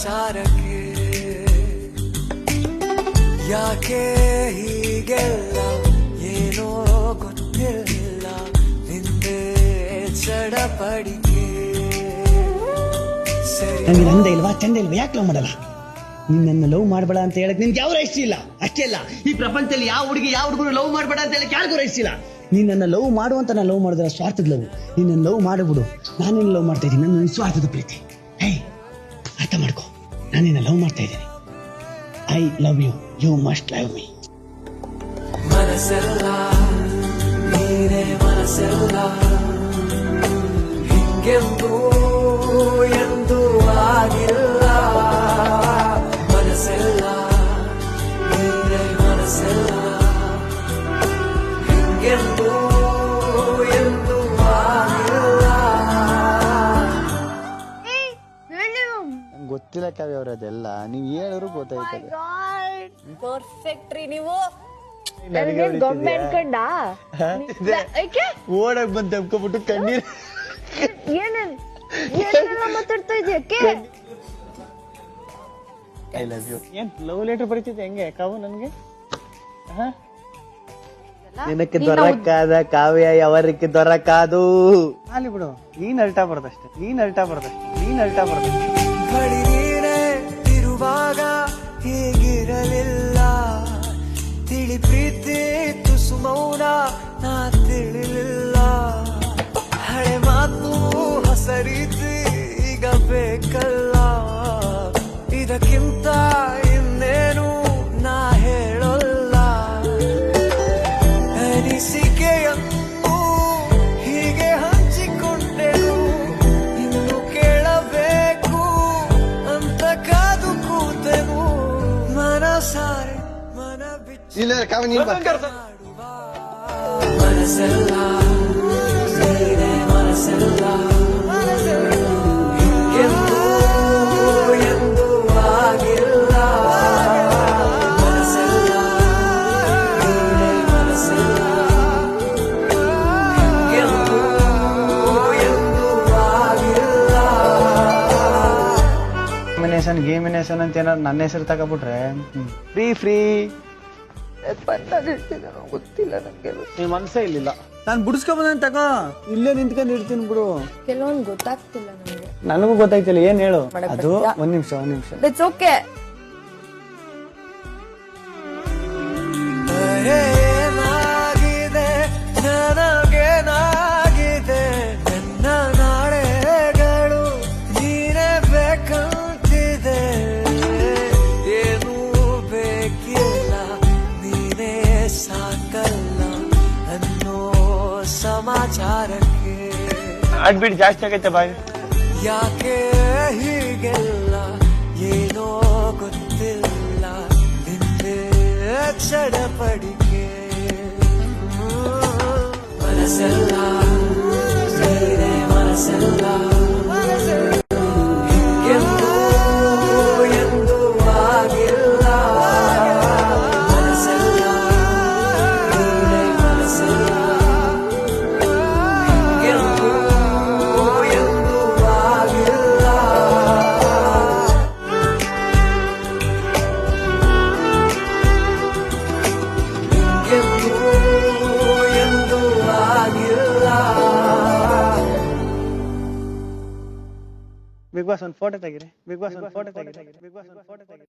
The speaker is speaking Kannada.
ಸಮಾಚಾರಕ್ಕೆ ಯಾಕೆ ಹೀಗೆಲ್ಲ? ಏನೋ ಗೊತ್ತಿರಲಿಲ್ಲ ನಿಂದೆ ಚಡಪಡಿಕೆ. ನನಗೆ ನಂಗೆ ನಂದ ಇಲ್ವಾ? ಚಂದ ಇಲ್ವಾ? ಯಾಕೆ ಲವ್ ಮಾಡಲ್ಲ? ನೀನ್ ನನ್ನ ಲವ್ ಮಾಡಬೇಡ ಅಂತ ಹೇಳಕ್ ನಿನ್ಗೆ ಯಾವ ರೈಸ್ ಇಲ್ಲ? ಅಷ್ಟೇ ಅಲ್ಲ, ಈ ಪ್ರಪಂಚದಲ್ಲಿ ಯಾವ ಹುಡುಗಿ, ಯಾವ ಹುಡುಗರು ಲವ್ ಮಾಡಬೇಡ ಅಂತ ಹೇಳಕ್ ಯಾರಿಗೂ ಇಷ್ಟ ಇಲ್ಲ? ನೀನ್ ನನ್ನ ಲವ್ ಮಾಡು ಅಂತ ನಾನು ಲವ್ ಮಾಡಿದ್ರೆ ಸ್ವಾರ್ಥದ ಲವ್ ನೀನ್ ನನ್ನ ಲವ್ ಮಾಡಿಬಿಡು ನಾನು ಲವ್ ಮಾಡ್ತಾ ಇದ್ದೀನಿ? ನನ್ನ ನಿಸ್ವಾರ್ಥದ ಪ್ರೀತಿ. ಹೇ ಅರ್ಥ ಮಾಡ್ಕೋ. ನಾನು ನಿನ್ನ ಲವ್ ಮಾಡ್ತಾ ಇದ್ದೀನಿ. I love you you must love me ಮನಸ್ಸೆಲ್ಲ ಎಂದು ಆಗಿಲ್ಲ. ಗೊತ್ತಿಲ್ಲ ಕಾವ್ಯ ಅವ್ರ ಅದೆಲ್ಲ ನೀವ್ ಹೇಳಿದ್ರು ಗೊತ್ತಾಯ್ತದೆ ಪರ್ಫೆಕ್ಟ್ ರೀ ನೀವು. ನನಗೆ ಗೊಂಬೆ ಅನ್ಕೊಂಡ ಓಡಕ್ ಬಂದ್ ತಪ್ಕೊಬಿಟ್ಟು ಕಣ್ಣೀರ್ ಏನೇನ್ ಏನೆಲ್ಲ ಮಾತಾಡ್ತಾ ಇದೆಯಕ್ಕೆ ಐ ಲವ್ ಯು ಏನ್ ಲವ್ ಲೆಟರ್ ಬರೀತಿದ್ದೆ ಹೆಂಗೆ? ಕಾವು ನನ್ಗೆ? ನಿನಕ್ಕೆ ದೊರಕಾದ ಕಾವ್ಯ ಯವರಕ್ಕೆ ದೊರಕಾದು? ಅಲ್ಲಿ ಬಿಡು. ನೀನ್ ಅಲ್ಟಾ ಬರ್ದಷ್ಟೇ? ನೀನ್ ಅಲ್ಟಾ ಬರ್ದಷ್ಟೇ? ನೀನ್ ಅಲ್ಟಾ ಬರ್ದಷ್ಟೇ? ಇಲ್ಲ ನೀನ್ ಬಾ. ಮನಸ್ಸೆಲ್ಲ ನೀನೇ ಮನಸ್ಸೆಲ್ಲ ಆಗಿಲ್ಲ ಗೇಮಿನೇಷನ್ ಗೇಮಿನೇಷನ್ ಅಂತ ಏನಾದ್ರು ನನ್ನ ಹೆಸರು ತಗೊಬಿಟ್ರೆ ಫ್ರೀ ಫ್ರೀ ನಿನ್ ಮನ್ಸೇ ಇಲ್ಲಿಲ್ಲ. ನಾನು ಬಿಡಿಸ್ಕೊಬೋದಂತ ತಗೋ. ಇಲ್ಲೇ ನಿಂತ್ಕೊಂಡು ಇರ್ತೀನಿ ಬಿಡು. ಕೆಲವೊಂದು ಗೊತ್ತಾಗ್ತಿಲ್ಲ ನನಗೆ. ನನಗೂ ಗೊತ್ತಾಯ್ತಿಲ್ಲ ಏನ್ ಹೇಳು? ಮಾಡಕ್ ಅದು ಬರ್ತೀಯಾ? ಒಂದ್ ನಿಮಿಷ ಒಂದ್ ನಿಮಿಷ. ಇಟ್ಸ್ ಓಕೆ ಸಮಾಚಾರಕ್ಕೆ ಅಡ್ಬಿಟ್ ಜಾಸ್ತಿ ಆಗೈತೆ ಬಾಯ್ ಯಾಕೆ ಹೀಗೆಲ್ಲ ಏನೋ ಗೊತ್ತಿಲ್ಲ ನಿಂದೆ ಚಡಪಡಿಕೆ ಮನಸ್ಸೆಲ್ಲ ನೀನೇ ಮನಸ್ಸೆಲ್ಲ ಬಿಗ್ ಬಾಸ್ ಒಂದು ಫೋಟೋ ತೆಗಿರಿ. ಬಿಗ್ ಬಾಸ್ ಒಂದು ಫೋಟೋ ತೆಗಿರಿ. ಬಿಗ್ ಬಾಸ್ ಒಂದು ಫೋಟೋ ತೆಗಿರಿ.